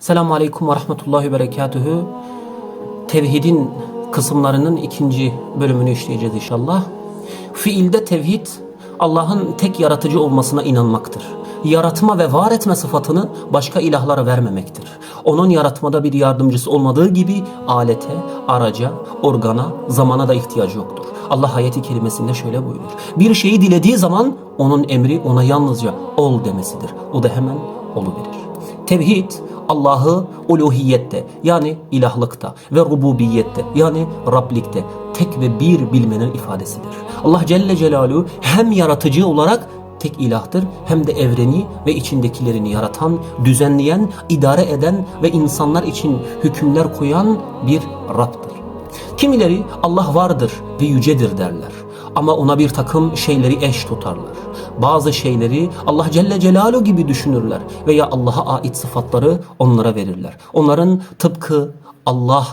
Selamun Aleyküm ve Rahmetullahi ve. Tevhidin kısımlarının ikinci bölümünü işleyeceğiz inşallah. Fiilde tevhid Allah'ın tek yaratıcı olmasına inanmaktır. Yaratma ve var etme sıfatını başka ilahlara vermemektir. Onun yaratmada bir yardımcısı olmadığı gibi alete, araca, organa, zamana da ihtiyacı yoktur. Allah ayeti kerimesinde şöyle buyurur. Bir şeyi dilediği zaman onun emri ona yalnızca ol demesidir. O da hemen oluverir. Tevhid Allah'ı uluhiyette yani ilahlıkta ve rububiyette yani Rablikte tek ve bir bilmenin ifadesidir. Allah Celle Celaluhu hem yaratıcı olarak tek ilahtır hem de evreni ve içindekilerini yaratan, düzenleyen, idare eden ve insanlar için hükümler koyan bir Rab'dır. Kimileri Allah vardır ve yücedir derler. Ama ona bir takım şeyleri eş tutarlar. Bazı şeyleri Allah Celle Celaluhu gibi düşünürler veya Allah'a ait sıfatları onlara verirler. Onların tıpkı Allah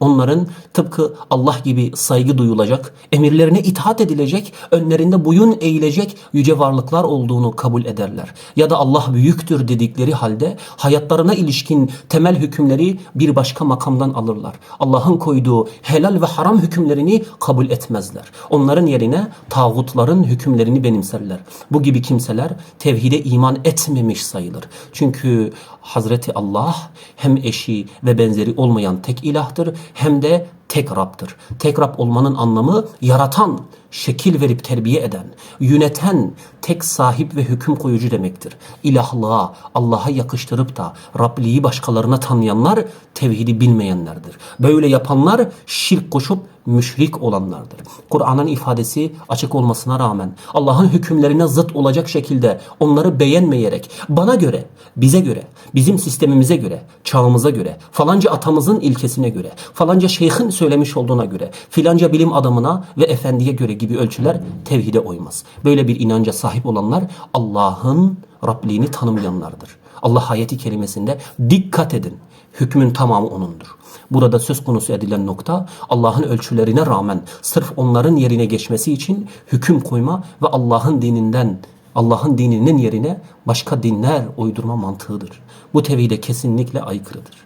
Onların tıpkı Allah gibi saygı duyulacak, emirlerine itaat edilecek, önlerinde boyun eğilecek yüce varlıklar olduğunu kabul ederler. Ya da Allah büyüktür dedikleri halde hayatlarına ilişkin temel hükümleri bir başka makamdan alırlar. Allah'ın koyduğu helal ve haram hükümlerini kabul etmezler. Onların yerine tağutların hükümlerini benimserler. Bu gibi kimseler tevhide iman etmemiş sayılır. Çünkü Hazreti Allah hem eşi ve benzeri olmayan tek ilahtır hem de tek Rab'dır. Tek Rab olmanın anlamı yaratan, şekil verip terbiye eden, yöneten, tek sahip ve hüküm koyucu demektir. İlahlığa, Allah'a yakıştırıp da Rabliği başkalarına tanıyanlar tevhidi bilmeyenlerdir. Böyle yapanlar şirk koşup müşrik olanlardır. Kur'an'ın ifadesi açık olmasına rağmen Allah'ın hükümlerine zıt olacak şekilde onları beğenmeyerek bana göre, bize göre, bizim sistemimize göre, çağımıza göre, falanca atamızın ilkesine göre, falanca şeyhin söylemiş olduğuna göre, filanca bilim adamına ve efendiye göre gibi ölçüler tevhide uymaz. Böyle bir inanca sahip olanlar Allah'ın Rabliğini tanımayanlardır. Allah ayeti kerimesinde dikkat edin. Hükmün tamamı O'nundur. Burada söz konusu edilen nokta Allah'ın ölçülerine rağmen sırf onların yerine geçmesi için hüküm koyma ve Allah'ın dininden Allah'ın dininin yerine başka dinler uydurma mantığıdır. Bu tevhide kesinlikle aykırıdır.